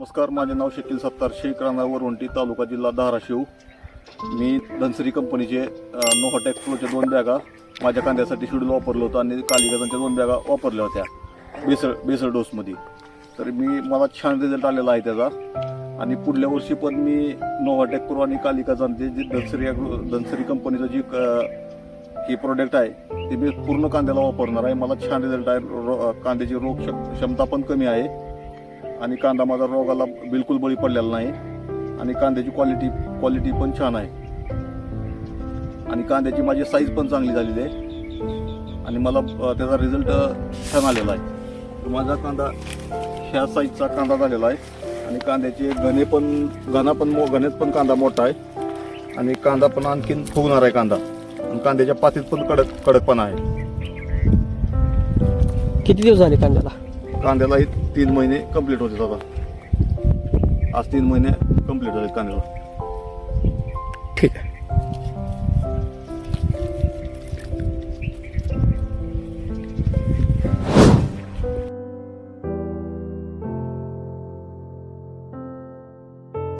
नमस्कार माझे नाव शकील सत्तार शेख राणा वरवंटी तालुका जिल्हा धाराशिव. मी धनसरी कंपनीचे नोहोटेक फ्लोच्या दोन बॅगा माझ्या कांद्यासाठी शेड्यूल वापरलं होतं आणि कालिगजांच्या दोन बॅगा वापरल्या होत्या बेसळ बेसळ डोसमध्ये. तर मी मला छान रिझल्ट आलेला आहे त्याचा. आणि पुढल्या वर्षी पण मी नोव्हाटेक प्रो आणि कालिकाजांचे जे धनसरी धनसरी कंपनीचं जी हे प्रोडक्ट आहे ते मी पूर्ण कांद्याला वापरणार आहे. मला छान रिझल्ट आहे. रो- कांद्याची रोग क्षमता पण कमी आहे. आणि कांदा माझा रोगाला बिलकुल बळी पडलेला नाही. आणि कांद्याची क्वालिटी क्वालिटी पण छान आहे. आणि कांद्याची माझी साईज पण चांगली झालेली आहे. आणि मला त्याचा रिझल्ट छान आलेला आहे. माझा कांदा ह्या साईजचा कांदा झालेला आहे. आणि कांद्याचे घणे पण घना पण मो घनेत पण कांदा मोठा आहे. आणि कांदा पण आणखीन फुगणार आहे कांदा. आणि कांद्याच्या पातीत पण कडक कडकपणा आहे. किती दिवस झाले कांद्याला? कांद्यालाही तीन महिने कंप्लीट होते आता आज तीन महिने कंप्लीट होते कांद्याला. ठीक आहे.